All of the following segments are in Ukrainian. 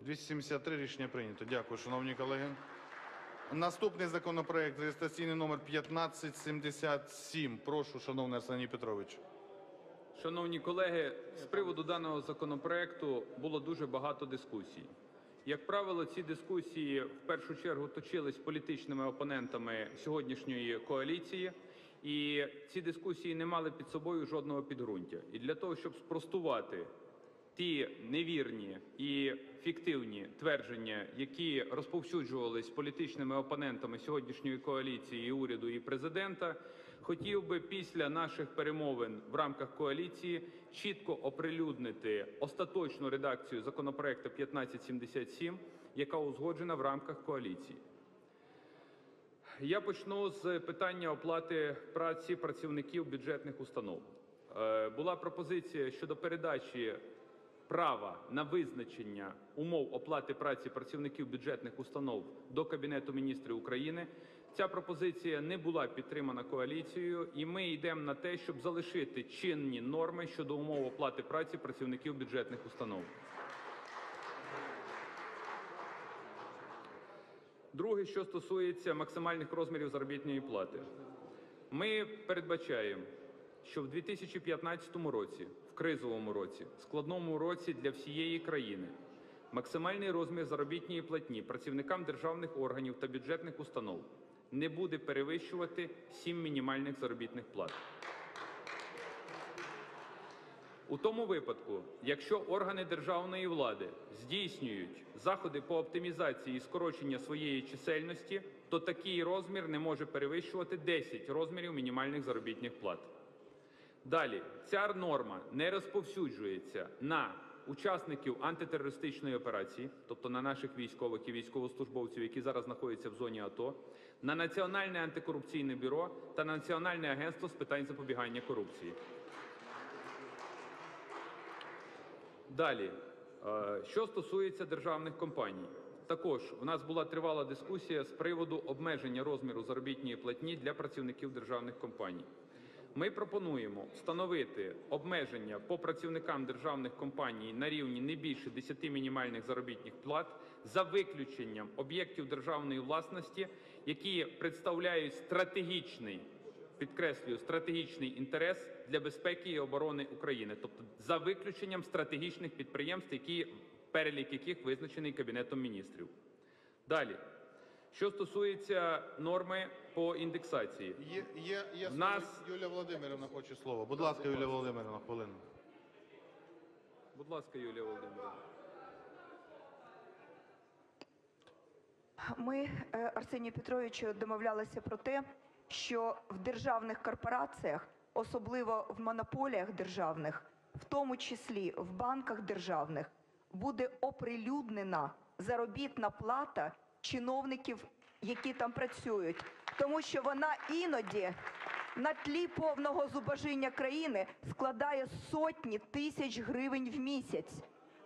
273 рішення прийнято. Дякую, шановні колеги. Наступний законопроект реєстраційний номер 1577. Прошу, шановний Арсеній Петрович. Шановні колеги, з приводу даного законопроекту було дуже багато дискусій. Як правило, ці дискусії в першу чергу точились політичними опонентами сьогоднішньої коаліції, і ці дискусії не мали під собою жодного підґрунтя. І для того, щоб спростувати ті невірні і фіктивні твердження, які розповсюджувались політичними опонентами сьогоднішньої коаліції, і уряду і президента, хотів би після наших перемовин в рамках коаліції чітко оприлюднити остаточну редакцію законопроекту 1577, яка узгоджена в рамках коаліції. Я почну з питання оплати праці працівників бюджетних установ. Е, Була пропозиція щодо передачі права на визначення умов оплати праці працівників бюджетних установ до Кабінету міністрів України. Ця пропозиція не була підтримана коаліцією, і ми йдемо на те, щоб залишити чинні норми щодо умов оплати праці працівників бюджетних установ. Друге, що стосується максимальних розмірів заробітної плати. Ми передбачаємо, що в 2015 році, кризовому році, складному році для всієї країни, максимальний розмір заробітної платні працівникам державних органів та бюджетних установ не буде перевищувати 7 мінімальних заробітних плат. У тому випадку, якщо органи державної влади здійснюють заходи по оптимізації і скорочення своєї чисельності, то такий розмір не може перевищувати 10 розмірів мінімальних заробітних плат. Далі, ця норма не розповсюджується на учасників антитерористичної операції, тобто на наших військових і військовослужбовців, які зараз знаходяться в зоні АТО, на Національне антикорупційне бюро та Національне агентство з питань запобігання корупції. Далі, е, що стосується державних компаній, також у нас була тривала дискусія з приводу обмеження розміру заробітної платні для працівників державних компаній. Ми пропонуємо встановити обмеження по працівникам державних компаній на рівні не більше 10 мінімальних заробітних плат за виключенням об'єктів державної власності, які представляють стратегічний підкреслюю, стратегічний інтерес для безпеки і оборони України, тобто за виключенням стратегічних підприємств, які перелік яких визначений Кабінетом міністрів. Далі, що стосується норми по індексації, Є, є, є В нас- Юлія Володимирівна хоче слово. Будь ласка, Юлія Володимирівна, хвилину. будь ласка, Юлія Володимирівна. Ми, е, Арсенію Петровичу, домовлялися про те, що в державних корпораціях, особливо в монополіях державних, в тому числі в банках державних, буде оприлюднена заробітна плата чиновників, які там працюють, тому що вона іноді на тлі повного зубожіння країни складає сотні тисяч гривень в місяць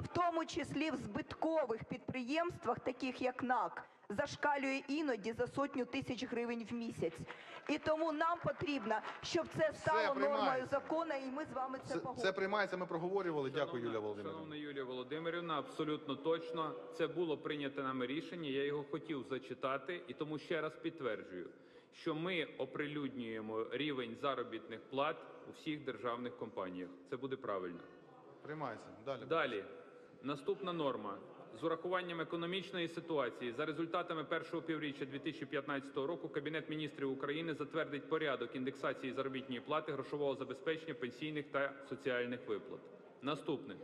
в тому числі в збиткових підприємствах, таких як НАК, зашкалює іноді за сотню тисяч гривень в місяць. І тому нам потрібно, щоб це стало нормою закону, і ми з вами це, Це, погодимо. це приймається, ми проговорювали. Дякую, Юлія Володимирівна. Шановна Юлія Володимирівна, абсолютно точно це було прийнято нами рішення. Я його хотів зачитати, і тому ще раз підтверджую, що ми оприлюднюємо рівень заробітних плат у всіх державних компаніях. Це буде правильно. Приймається. Далі. Далі, наступна норма. З урахуванням економічної ситуації за результатами першого півріччя 2015 року Кабінет міністрів України затвердить порядок індексації заробітної плати, грошового забезпечення, пенсійних та соціальних виплат. Наступне,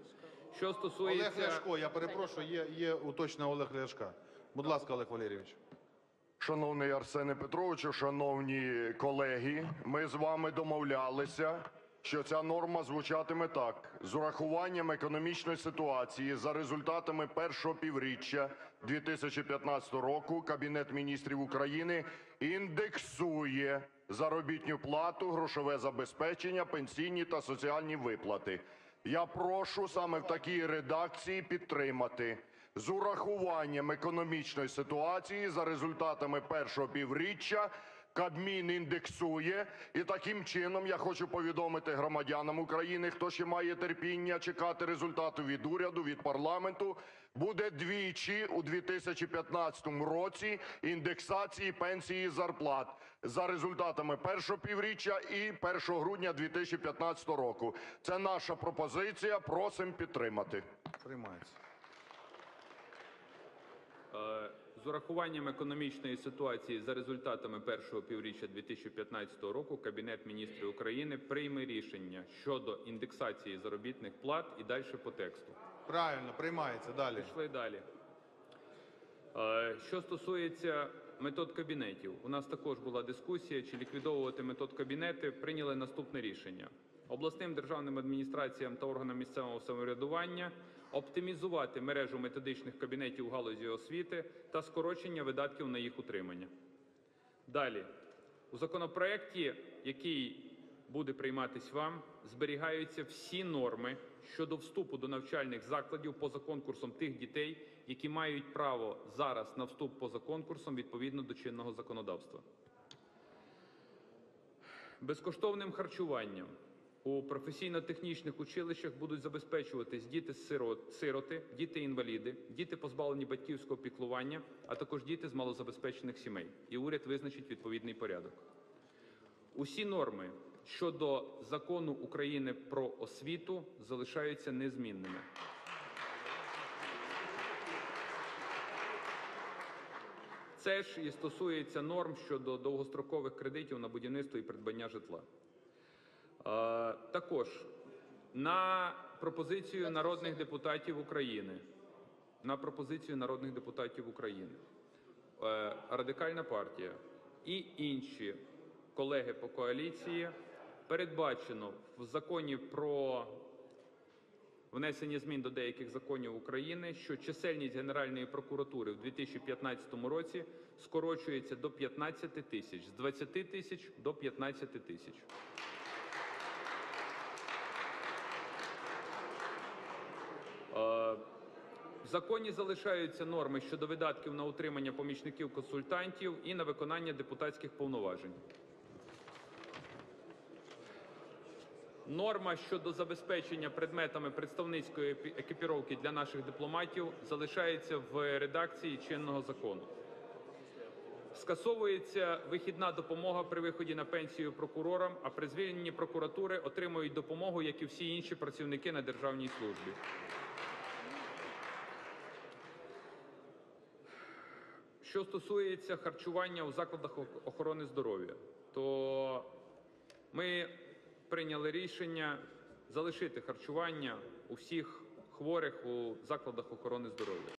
що стосується Олег Ляшко, я перепрошую, є, є уточнення Олег Ляшка. Будь ласка, Олег Валерійович. Шановний Арсене Петровичу, шановні колеги, ми з вами домовлялися, що ця норма звучатиме так: з урахуванням економічної ситуації за результатами першого півріччя 2015 року Кабінет міністрів України індексує заробітну плату, грошове забезпечення, пенсійні та соціальні виплати. Я прошу саме в такій редакції підтримати з урахуванням економічної ситуації за результатами першого півріччя Кабмін індексує, і таким чином я хочу повідомити громадянам України, хто ще має терпіння чекати результату від уряду, від парламенту, буде двічі у 2015 році індексації пенсії і зарплат за результатами першого півріччя і 1 грудня 2015 року. Це наша пропозиція. Просимо підтримати. Приймається. З урахуванням економічної ситуації за результатами першого півріччя 2015 року Кабінет міністрів України прийме рішення щодо індексації заробітних плат і далі по тексту. Правильно, приймається. Далі. Пішли далі. Е, Що стосується метод кабінетів, у нас також була дискусія, чи ліквідовувати метод кабінети. Прийняли наступне рішення: обласним державним адміністраціям та органам місцевого самоврядування оптимізувати мережу методичних кабінетів у галузі освіти та скорочення видатків на їх утримання. Далі, у законопроекті, який буде прийматись вам, зберігаються всі норми щодо вступу до навчальних закладів поза конкурсом тих дітей, які мають право зараз на вступ поза конкурсом відповідно до чинного законодавства. Безкоштовним харчуванням у професійно-технічних училищах будуть забезпечуватись діти сироти, діти-інваліди, діти позбавлені батьківського піклування, а також діти з малозабезпечених сімей. І уряд визначить відповідний порядок. Усі норми щодо закону України про освіту залишаються незмінними. Це ж і стосується норм щодо довгострокових кредитів на будівництво і придбання житла. Е, також на пропозицію народних депутатів України, на пропозицію народних депутатів України, е, Радикальна партія і інші колеги по коаліції передбачено в законі про внесення змін до деяких законів України, що чисельність Генеральної прокуратури в 2015 році скорочується до 15 тисяч з 20 тисяч до 15 тисяч. Е, В законі залишаються норми щодо видатків на утримання помічників консультантів і на виконання депутатських повноважень. Норма щодо забезпечення предметами представницької екіпіровки для наших дипломатів залишається в редакції чинного закону. Скасовується вихідна допомога при виході на пенсію прокурорам, а при звільненні прокуратури отримують допомогу, як і всі інші працівники на державній службі. Що стосується харчування у закладах охорони здоров'я, то ми прийняли рішення залишити харчування у всіх хворих у закладах охорони здоров'я.